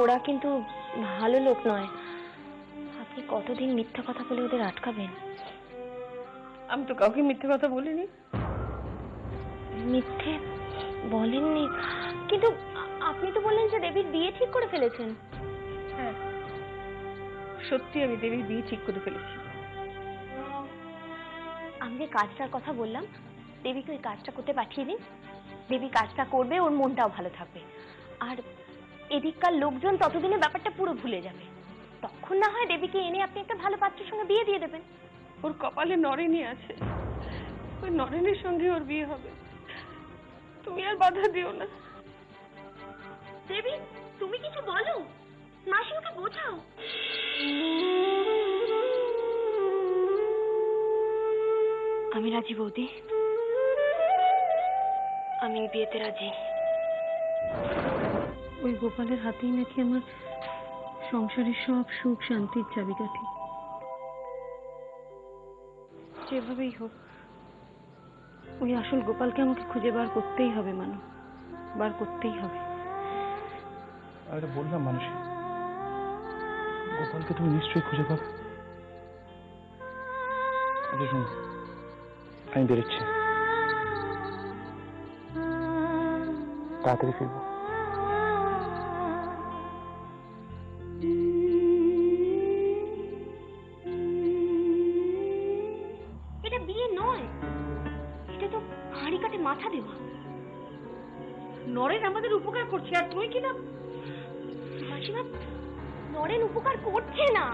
ওরা কিন্তু ভালো লোক নয়। আপনি কতদিন মিথ্যা কথা বলে ওদের আটকাবেন? আমি তো কাউকে মিথ্যে কথা বলিনি। মিথ্যে বলেননি। কিন্তু আপনি তো বললেন যে দেবীর বিয়ে ঠিক করে ফেলেছেন। হ্যাঁ সত্যি আমি দেবীর বিয়ে ঠিক করে ফেলেছি। আমি যে কাজটার কথা বললাম দেবীকে ওই কাজটা করতে পাঠিয়ে দিন। দেবী কাজটা করবে ওর মনটাও ভালো থাকবে। আর এদিককার লোকজন ততদিনে ব্যাপারটা পুরো ভুলে যাবে। তখন না হয় দেবীকে এনে আপনি একটা ভালো পাত্রের সঙ্গে বিয়ে দিয়ে দেবেন। ওর কপালে নরেনই আছে। ওই নরেনের সঙ্গে ওর বিয়ে হবে। তুমি আর বাধা দিও না। দেবী তুমি কিছু বলো। মাসিমাকে বোঝাও। আমি রাজি বৌদি। আমি বিয়েতে রাজি। ওই গোপালের হাতেই নাকি আমার সংসারের সব সুখ শান্তির চাবিকাঠি। যেভাবেই হোক, ওই আসল গোপালকে আমাকে খুঁজে বার করতেই হবে, মানু। বার করতেই হবে। এটা বললাম মানুষ গোপালকে তুমি নিশ্চয়ই খুঁজে পাবে। আচ্ছা শুনো, আমি বেরোচ্ছি। তাড়াতাড়ি ফিরবো। মাথা দেওয়া। নরেন আমাদের উপকার করছে, আর তুই কি না মাসিমা নরেন উপকার করছে না।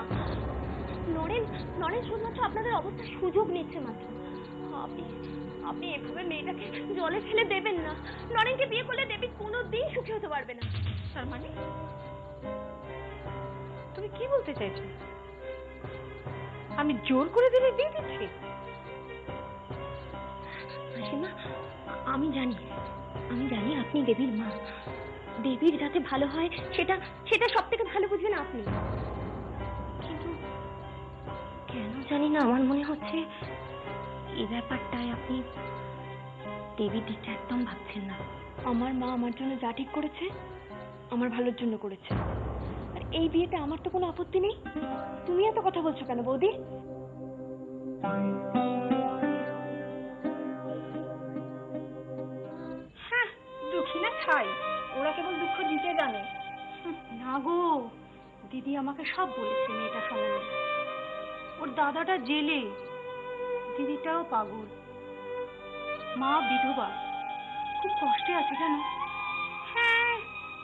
নরেন নরেন শুধুমাত্র আপনাদের অবস্থা সুযোগ নিচ্ছে মাত্র। আপনি আপনি এভাবে মেয়েটাকে জলে ফেলে দেবেন না। নরেনকে বিয়ে করলে দেবী কোনোদিন সুখী হতে পারবে না। তার মানে তুমি কি বলতে চাইছো? আমি জোর করে দিলে দিয়ে দিচ্ছি? আমি জানি আমি জানি আপনি দেবীর মা। দেবীর যাতে ভালো হয়, সেটা সেটা সব থেকে ভালো বুঝবেন আপনি। কিন্তু কেন জানি না, আমার মনে হচ্ছে এই ব্যাপারটায় আপনি দেবীর দিকটা একদম ভাবছেন না। আমার মা আমার জন্য যা ঠিক করেছে, আমার ভালোর জন্য করেছে। আর এই বিয়েতে আমার তো কোনো আপত্তি নেই। তুমি এত কথা বলছো কেন, বৌদি? খাই ওরা কেবল দুঃখ দিতে জানে। না গো দিদি আমাকে সব বলেছে মেয়েটা সম্বন্ধে। ওর দাদাটা জেলে দিদিটাও পাগল। মা বিধবা খুব কষ্টে আছে জানো? হ্যাঁ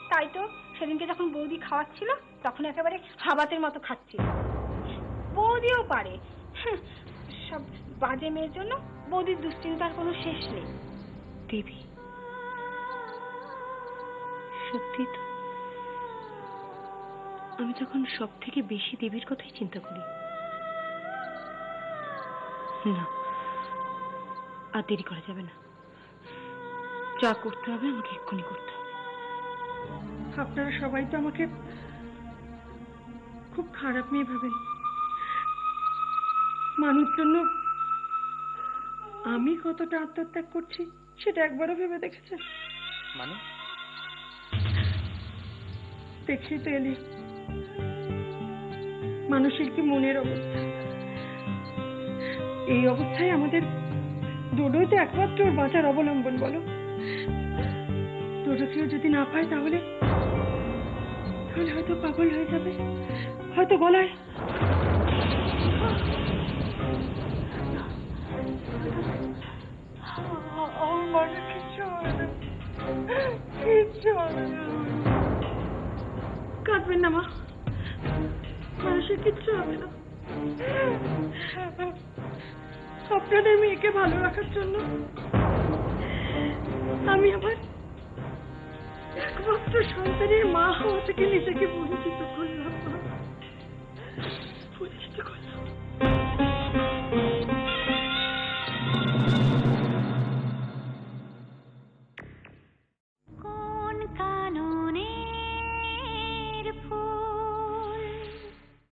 তাই তো। সেদিনকে যখন বৌদি খাওয়াচ্ছিল তখন একেবারে হাবাতের মতো খাচ্ছিল। বৌদিও পারে। সব বাজে মেয়ের জন্য বৌদির দুশ্চিন্তার কোনো শেষ নেই। দেবী সত্যি তো? আমি তখন সব থেকে বেশি দেবীর কথাই চিন্তা করি। না আর দেরি করা যাবে না। যা করতে হবে আমাকে এক্ষুনি করতে হবে। আপনারা সবাই তো আমাকে খুব খারাপ মেয়ে ভাবেন। মানুষ জন্য আমি কতটা আত্মত্যাগ করছি সেটা একবারও ভেবে দেখেছেন? মানে? দেখেই তো এলি মানুষের কি মনের অবস্থা? এই অবস্থায় আমাদের ডোডোই তো একমাত্র বাঁচার অবলম্বন, বলো। ডোডোকেও যদি না পায় তাহলে তাহলে হয়তো পাগল হয়ে যাবে। হয়তো গলায় আমার কিচ্ছু হবে না কিচ্ছু হবে না কাঁদবেন না, মা। মানুষের কিচ্ছু হবে না। আপনাদের মেয়েকে ভালো রাখার জন্য আমি আমার একমাত্র সন্তানের মা হওয়া থেকে নিজেকে বঞ্চিত করলাম বঞ্চিত করলাম।